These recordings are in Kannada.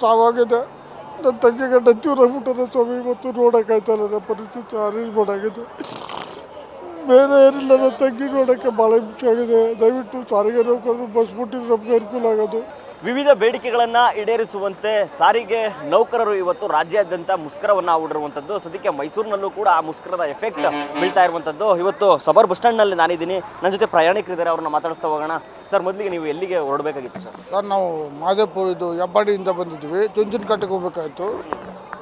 ಸಾವಾಗಿದೆ. ನನ್ನ ತಂಗಿಗೆ ಗಂಡ ಚೂರಾಗ್ಬಿಟ್ಟಾರೆ ಸ್ವಾಮಿ ಇವತ್ತು ನೋಡೋಕ್ಕಾಯ್ತಲ್ಲ ನನ್ನ ಪರಿಸ್ಥಿತಿ ಅರೇಂಜ್ ಮಾಡಾಗಿದೆ. ಬೇರೆ ಏನಿಲ್ಲ ನನ್ನ ತಂಗಿ ನೋಡೋಕ್ಕೆ ಭಾಳ ಮುಖ್ಯ ಆಗಿದೆ. ದಯವಿಟ್ಟು ಸಾರಿಗೆ ನೌಕರರು ಬಸ್ ಬಿಟ್ಟಿದ್ರೆ ನಮ್ಗೆ ಅನುಕೂಲ ಆಗೋದು. ವಿವಿಧ ಬೇಡಿಕೆಗಳನ್ನು ಈಡೇರಿಸುವಂತೆ ಸಾರಿಗೆ ನೌಕರರು ಇವತ್ತು ರಾಜ್ಯಾದ್ಯಂತ ಮುಷ್ಕರವನ್ನು ಹೂಡಿರುವಂಥದ್ದು ಸದ್ಯಕ್ಕೆ ಮೈಸೂರಿನಲ್ಲೂ ಕೂಡ ಆ ಮುಷ್ಕರದ ಎಫೆಕ್ಟ್ ಬೀಳ್ತಾ ಇರುವಂಥದ್ದು ಇವತ್ತು ಸಬರ್ ಬಸ್ ಸ್ಟ್ಯಾಂಡ್ನಲ್ಲಿ ನಾನಿದ್ದೀನಿ. ನನ್ನ ಜೊತೆ ಪ್ರಯಾಣಿಕರಿದ್ದಾರೆ ಅವ್ರನ್ನ ಮಾತಾಡಿಸ್ತಾ ಹೋಗೋಣ. ಸರ್ ಮೊದಲಿಗೆ ನೀವು ಎಲ್ಲಿಗೆ ಹೊರಡಬೇಕಾಗಿತ್ತು ಸರ್? ಸರ್ ನಾವು ಮಾದೇಪುರ ಇದು ಹೆಬ್ಬಾಡಿಯಿಂದ ಬಂದಿದ್ವಿ ಚುಂಚನಕಟ್ಟೆಗೆ ಹೋಗ್ಬೇಕಾಯ್ತು.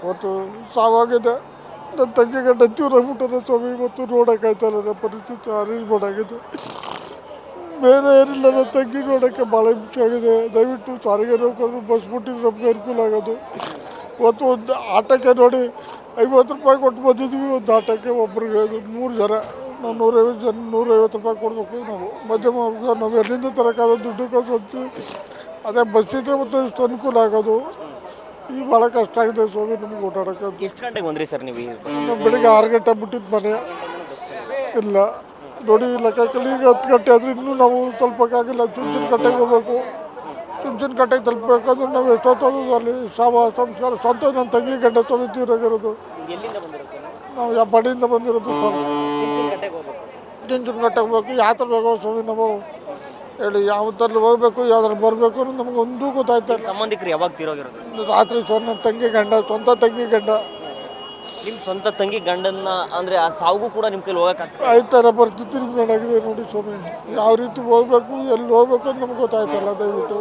ಇವತ್ತು ಸಾವಾಗಿದೆ. ನನ್ನ ತಂಗಿಗೆ ನಚ್ಚೂರಾಗ್ಬಿಟ್ಟಾರೆ ಚೂರಾಗ್ಬಿಟ್ಟಾರೆ ಸ್ವಾಮಿ. ಇವತ್ತು ನೋಡೋಕ್ಕಾಯ್ತಲ್ಲ ನನ್ನ ಪರಿಸ್ಥಿತಿ ಅರೇಂಜ್ ಮಾಡಾಗಿದೆ ಬೇರೆ ಏನಿಲ್ಲ, ನನ್ನ ತಂಗಿ ನೋಡೋಕ್ಕೆ ಭಾಳ ಹಿಂಸೆ ಆಗಿದೆ. ದಯವಿಟ್ಟು ಸಾರಿಗೆ ನೌಕರರು ಬಸ್ ಬಿಟ್ಟಿದ್ರೆ ನಮಗೆ ಅನುಕೂಲ ಆಗೋದು. ಇವತ್ತು ಒಂದು ಆಟೋಕ್ಕೆ ನೋಡಿ ಐವತ್ತು ರೂಪಾಯಿ ಕೊಟ್ಟು ಬಂದಿದ್ವಿ ಒಂದು ಆಟೋಕ್ಕೆ ಒಬ್ಬರಿಗೆ ಮೂರು ಜನ ನಾವು ನೂರೈವತ್ತು ಜನ, ನೂರೈವತ್ತು ರೂಪಾಯಿ ಕೊಡಬೇಕು ನಾವು. ಮಧ್ಯಮ ನಾವು ಎಲ್ಲಿಂದ ತರೋಕ್ಕಾಗೋ ದುಡ್ಡು ಕಳ್ಸಿ ಅದೇ ಬಸ್ ಇದ್ರೆ ಮತ್ತೆ ಇಷ್ಟು ಅನುಕೂಲ ಆಗೋದು. ಈಗ ಭಾಳ ಕಷ್ಟ ಆಗಿದೆ ಸ್ವಾಮಿ ನಮ್ಗೆ ಓಡಾಡಕ್ಕೆ. ಎಷ್ಟು ಗಂಟೆಗೆ ಬಂದ್ರಿ ಸರ್ ನೀವು ಈ ಬಸ್? ನಾವು ಬೆಳಿಗ್ಗೆ ಆರು ಗಂಟೆ ಬಿಟ್ಟಿದ್ದು ಮನೆ. ಇಲ್ಲ ನೋಡಿ ಲೆಕ್ಕದಲ್ಲಿ ಈಗ ಹತ್ತು ಗಂಟೆ ಆದರೆ ಇನ್ನೂ ನಾವು ತಲುಪೋಕ್ಕಾಗಿಲ್ಲ ಚುಂಚನ ಕಟ್ಟೆಗೆ ಹೋಗ್ಬೇಕು. ಚುಂಚನ ಕಟ್ಟೆಗೆ ತಲುಪಬೇಕಂದ್ರೆ ನಾವು ಎಷ್ಟೊತ್ತಾದ್ರು ಅಲ್ಲಿ ಶವ ಸಂಸ್ಕಾರ ಸ್ವಂತ ನನ್ನ ತಂಗಿ ಗಂಡ ಸ್ವಾಮಿ ನಾವು ಎಲ್ಲಿಂದ ಬಂದಿರೋ ಸರ್ ನಾವು? ಹೆಬ್ಬಡಿಯಿಂದ ಬಂದಿರೋದು ಗಂಟೆಗೆ ಹೋಗ್ಬೇಕು. ಚುಂಚನ ಕಟ್ಟೆಗೆ ಹೋಗ್ಬೇಕು. ಯಾವ ಥರ ಬೇಕೋ ಸ್ವಾಮಿ ನಾವು? ಹೇಳಿ ಯಾವ್ದ್ರಲ್ಲಿ ಹೋಗ್ಬೇಕು ಯಾವ್ದ್ರಲ್ಲಿ ಬರಬೇಕು ಅನ್ನೋದು ನಮ್ಗೆ ಒಂದೂ ಗೊತ್ತಾಯ್ತಾ ಇಲ್ಲ. ಸಂಬಂಧಿಕರು ಯಾವಾಗ ತೀರೋಗಿರೋದು ರಾತ್ರಿ ಸ್ವ ನನ್ನ ತಂಗಿ ಗಂಡ ಸ್ವಂತ ತಂಗಿ ಗಂಡ. ನಿಮ್ಮ ಸ್ವಂತ ತಂಗಿ ಗಂಡನ್ನ ಅಂದ್ರೆ ಆ ಸಾವುಗೂ ಕೂಡ ನಿಮ್ಮ ಕೈಲಿ ಹೋಗಕ್ಕೆ ಆಯ್ತಾರ ಪರಿಸ್ಥಿತಿ ನಡಾಗಿದೆ ನೋಡಿ ಸ್ವಾಮಿ. ಯಾವ ರೀತಿ ಹೋಗ್ಬೇಕು ಎಲ್ಲಿ ಹೋಗ್ಬೇಕು ಅಂತ ನಮ್ಗೆ ಗೊತ್ತಾಯ್ತಲ್ಲ ದಯವಿಟ್ಟು.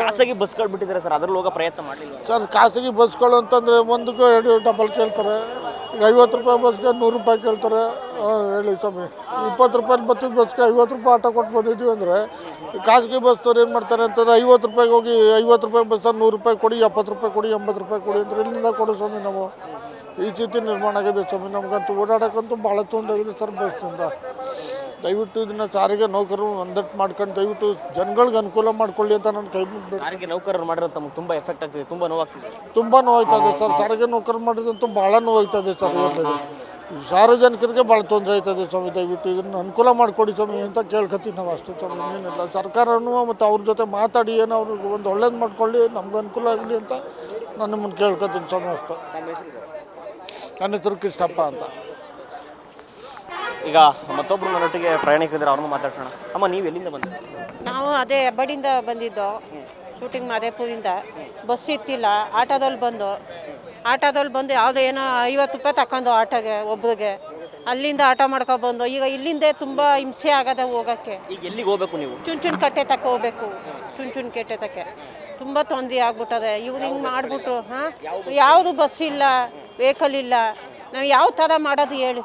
ಖಾಸಗಿ ಬಸ್ಗಳು ಬಿಟ್ಟಿದ್ದಾರೆ ಸರ್? ಅದ್ರಲ್ಲಿ ಹೋಗೋ ಪ್ರಯತ್ನ ಮಾಡಲಿಲ್ಲ ಸರ್ ಖಾಸಗಿ ಬಸ್ಗಳು ಅಂತಂದ್ರೆ ಒಂದಕ್ಕೂ ಎರಡು ಡಬಲ್ ಕೇಳ್ತಾರೆ. ಈಗ ಐವತ್ತು ರೂಪಾಯಿ ಬಸ್ಗೆ ನೂರು ರೂಪಾಯಿ ಕೇಳ್ತಾರೆ. ಹೇಳಿ ಸ್ವಾಮಿ. ಇಪ್ಪತ್ತು ರೂಪಾಯಿ ಬತ್ತಿದ ಬಸ್ಗೆ ಐವತ್ತು ರೂಪಾಯಿ ಆಟೋ ಕೊಟ್ಟು ಬಂದಿದ್ದೀವಿ ಅಂದರೆ ಖಾಸಗಿ ಬಸ್ನವ್ರು ಏನು ಮಾಡ್ತಾರೆ ಅಂತಂದ್ರೆ ಐವತ್ತು ರೂಪಾಯಿಗೆ ಹೋಗಿ ಐವತ್ತು ರೂಪಾಯಿ ಬಸ್ಸಲ್ಲಿ ನೂರು ರೂಪಾಯಿ ಕೊಡಿ, ಎಪ್ಪತ್ತು ರೂಪಾಯಿ ಕೊಡಿ, ಎಂಬತ್ತು ರೂಪಾಯಿ ಕೊಡಿ ಅಂದರೆ ಇಲ್ಲಿಂದ ಕೊಡು ಸ್ವಾಮಿ ನಾವು. ಈ ಸ್ಥಿತಿ ನಿರ್ಮಾಣ ಆಗಿದೆ ಸ್ವಾಮಿ. ನಮಗಂತೂ ಓಡಾಡೋಕ್ಕಂತೂ ಭಾಳ ತೊಂದರೆ ಸರ್ ಬಸ್ನಿಂದ ದಯವಿಟ್ಟು ಇದನ್ನ ಸಾರಿಗೆ ನೌಕರರು ಒಂದಟ್ಟು ಮಾಡ್ಕೊಂಡು ದಯವಿಟ್ಟು ಜನಗಳಿಗೆ ಅನುಕೂಲ ಮಾಡ್ಕೊಳ್ಳಿ ಅಂತ ನಾನು ಕೈ ಮುಗ್ದು ಸಾರಿಗೆ ನೌಕರರು ಮಾಡಿರೋ ತಮಗೆ ತುಂಬ ಎಫೆಕ್ಟ್ ಆಗ್ತಿದೆ ತುಂಬ ನೋವಾಗ್ತಿದೆ. ತುಂಬ ನೋವಾಯ್ತದೆ ಸರ್. ಸಾರಿಗೆ ನೌಕರು ಮಾಡಿದಂತೂ ಭಾಳ ನೋವಾಯ್ತದೆ ಸರ್ ಸಾರ್ವಜನಿಕರಿಗೆ ಭಾಳ ತೊಂದರೆ ಆಯ್ತದೆ ಸ್ವಾಮಿ ದಯವಿಟ್ಟು ಇದನ್ನು ಅನುಕೂಲ ಮಾಡಿಕೊಡಿ ಸ್ವಾಮಿ ಅಂತ ಕೇಳ್ಕೊತೀವಿ ನಾವು ಅಷ್ಟೇ ಸ್ವಾಮಿ ಏನಿಲ್ಲ. ಸರ್ಕಾರನೂ ಮತ್ತು ಅವ್ರ ಜೊತೆ ಮಾತಾಡಿ ಏನೋ ಅವ್ರಿಗೆ ಒಂದು ಒಳ್ಳೇದು ಮಾಡ್ಕೊಳ್ಳಿ ನಮ್ಗೆ ಅನುಕೂಲ ಆಗಲಿ ಅಂತ ನಾನು ನಿಮ್ಮನ್ನು ಕೇಳ್ಕೊತೀನಿ ಸ್ವಾಮಿ ಅಷ್ಟು. ನನ್ನ ಹೆಸರು ಕೃಷ್ಣಪ್ಪ ಅಂತ. ಈಗ ಮತ್ತೊಬ್ರು ನನ್ನೊಟ್ಟಿಗೆ ಪ್ರಯಾಣಿಕರಿದ್ರೆ ಅವ್ರನ್ನ ಮಾತಾಡ್ಸೋಣ. ಅಮ್ಮ ನೀವು ಎಲ್ಲಿಂದ ಬಂದ ನಾವು ಅದೇ ಹೆಬ್ಬಡಿಯಿಂದ ಬಂದಿದ್ದು ಶೂಟಿಂಗ್ ಮಾದೇಪುರಿಂದ ಬಸ್ ಇತ್ತಿಲ್ಲ ಆಟೋದಲ್ಲಿ ಬಂದು. ಆಟೋದಲ್ಲಿ ಬಂದು ಯಾವುದೋ ಏನೋ ಐವತ್ತು ರೂಪಾಯಿ ತಕ್ಕೊಂಡು ಆಟೋಗೆ ಒಬ್ರಿಗೆ. ಅಲ್ಲಿಂದ ಆಟೋ ಮಾಡ್ಕೊಬಂದು ಈಗ ಇಲ್ಲಿಂದೇ ತುಂಬ ಹಿಂಸೆ ಆಗದೆ ಹೋಗೋಕ್ಕೆ. ಈಗ ಎಲ್ಲಿಗೆ ಹೋಗ್ಬೇಕು ನೀವು? ಚುಂಚುನ್ ಕಟ್ಟೆ ತಕ್ಕ ಹೋಗ್ಬೇಕು ಚುಂಚುನ್ ಕಟ್ಟೆ ತಕ್ಕೆ. ತುಂಬ ತೊಂದರೆ ಆಗ್ಬಿಟ್ಟದೆ. ಇವ್ರು ಹಿಂಗೆ ಮಾಡಿಬಿಟ್ರು ಹಾಂ? ಯಾವುದು ಬಸ್ ಇಲ್ಲ ವೆಹಿಕಲ್ ಇಲ್ಲ. ನಾವು ಯಾವ ಥರ ಮಾಡೋದು ಹೇಳಿ.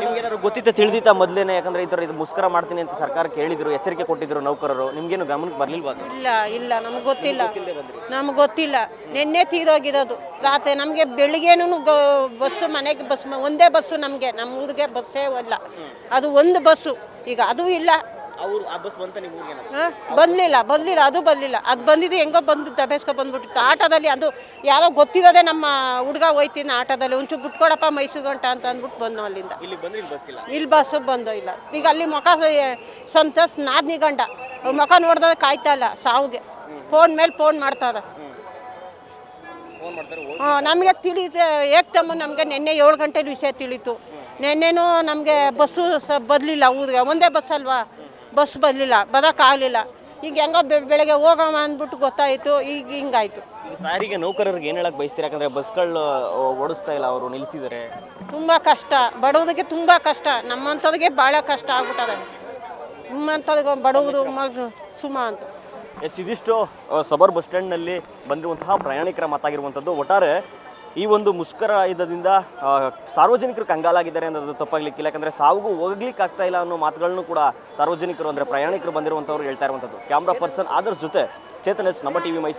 ನಿಮ್ಗೇನಾದ್ರು ಗೊತ್ತಿತ್ತ ತಿಳಿದಿತ್ತ ಮೊದಲೇನೆ ಯಾಕಂದ್ರೆ ಈ ಥರ ಇದು ಮುಸ್ಕರ ಮಾಡ್ತೀನಿ ಅಂತ ಸರ್ಕಾರ ಕೇಳಿದ್ರು ಎಚ್ಚರಿಕೆ ಕೊಟ್ಟಿದ್ರು ನೌಕರರು ನಿಮ್ಗೇನು ಗಮನಕ್ಕೆ ಬರ್ಲಿಲ್ವಾ ಅದು? ಇಲ್ಲ ಇಲ್ಲ ನಮ್ಗೆ ಗೊತ್ತಿಲ್ಲ. ನಮ್ಗೆ ಗೊತ್ತಿಲ್ಲ. ನಿನ್ನೆ ತೀರೋಗಿರೋದು ರಾತ್ರಿ ನಮಗೆ ಬೆಳಿಗ್ಗೆನೂ ಬಸ್ಸು ಮನೆಗೆ ಬಸ್ ಒಂದೇ ಬಸ್ಸು ನಮಗೆ. ನಮ್ಮ ಊರಿಗೆ ಬಸ್ಸೇ ಇಲ್ಲ. ಅದು ಒಂದು ಬಸ್ಸು. ಈಗ ಅದು ಇಲ್ಲ. ಬಂದಲಿಲ್ಲ ಬಂದಿಲ್ಲ ಅದು ಬಂದಿಲ್ಲ. ಅದು ಬಂದಿದ್ದು ಹೆಂಗೋ ಬಂದು ದಬೇಸ್ಕೊ ಬಂದ್ಬಿಟ್ಟಿತ್ತು. ಆಟೋದಲ್ಲಿ ಅದು ಯಾರೋ ಗೊತ್ತಿರೋದೇ ನಮ್ಮ ಹುಡುಗ ಹೋಯ್ತೀನಿ ಆಟೋದಲ್ಲಿ. ಒಂಚೂರು ಬಿಟ್ಕೊಡಪ್ಪ ಮೈಸೂರು ಗಂಟ ಅಂತ ಅಂದ್ಬಿಟ್ಟು ಬಂದು ಅಲ್ಲಿಂದ. ಇಲ್ಲಿ ಬಸ್ಸು ಬಂದು ಇಲ್ಲ. ಈಗ ಅಲ್ಲಿ ಮುಖ ಸ್ವಂತ ನಾದ್ನಿ ಗಂಡ. ಅವ್ರ್ ಮುಖ ನೋಡ್ದಾಗ ಕಾಯ್ತಾ ಇಲ್ಲ ಸಾವುಗೆ. ಫೋನ್ ಮೇಲೆ ಫೋನ್ ಮಾಡ್ತಾರೆ ಫೋನ್ ಮಾಡ್ತಾರೆ ಹಾಂ ನಮಗೆ ತಿಳಿದ ಏಕ್ತಮ್ಮ ನಮಗೆ ನಿನ್ನೆ ಏಳು ಗಂಟೆ ವಿಷಯ ತಿಳಿತು. ನಿನ್ನೆನೂ ನಮಗೆ ಬಸ್ಸು ಸ ಬದಲಿಲ್ಲ ಊರಿಗೆ. ಒಂದೇ ಬಸ್ ಅಲ್ವಾ? ಬಸ್ ಬರಲಿಲ್ಲ ಬರೋಕ್ಕಾಗಲಿಲ್ಲ ಈಗ ಹೆಂಗೋ ಬೆಳಗ್ಗೆ ಹೋಗೋಣ ಅಂದ್ಬಿಟ್ಟು ಗೊತ್ತಾಯಿತು ಈಗ ಹಿಂಗಾಯ್ತು. ಸಾರಿಗೆ ನೌಕರರಿಗೆ ಏನು ಹೇಳಕ್ ಬಯಸ್ತೀರಾ? ಯಾಕಂದ್ರೆ ಬಸ್ಗಳು ಓಡಿಸ್ತಾ ಇಲ್ಲ ಅವರು ನಿಲ್ಲಿಸಿದರೆ ತುಂಬ ಕಷ್ಟ. ಬಡವರಿಗೆ ತುಂಬ ಕಷ್ಟ. ನಮ್ಮಂಥವ್ರಿಗೆ ಭಾಳ ಕಷ್ಟ ಆಗ್ಬಿಟ್ಟದೆ. ನಿಮ್ಮಂಥವ್ರಿಗೆ ಬಡವರು ಮಗ ಸುಮ ಅಂತ. ಎಸ್, ಇದಿಷ್ಟು ಸಬರ್ ಬಸ್ ಸ್ಟ್ಯಾಂಡ್ನಲ್ಲಿ ಬಂದಿರುವಂತಹ ಪ್ರಯಾಣಿಕರ ಮಾತಾಗಿರುವಂಥದ್ದು. ಒಟ್ಟಾರೆ ಈ ಒಂದು ಮುಷ್ಕರ ಇದರಿಂದ ಸಾರ್ವಜನಿಕರು ಕಂಗಾಲಾಗಿದ್ದಾರೆ ಅನ್ನೋದು ತಪ್ಪಾಗ್ಲಿಕ್ಕಿಲ್ಲ. ಯಾಕಂದರೆ ಸಾವುಗೂ ಹೋಗ್ಲಿಕ್ಕೆ ಆಗ್ತಾ ಇಲ್ಲ ಅನ್ನೋ ಮಾತುಗಳನ್ನು ಕೂಡ ಸಾರ್ವಜನಿಕರು, ಅಂದರೆ ಪ್ರಯಾಣಿಕರು ಬಂದಿರುವಂಥವ್ರು ಹೇಳ್ತಾ ಇರುವಂಥದ್ದು. ಕ್ಯಾಮ್ರಾ ಪರ್ಸನ್ ಆದರ್ಶ್ ಜೊತೆ ಚೇತನ್ ಎಸ್, ನಮ್ಮ ಟಿವಿ ಮೈಸೂರು.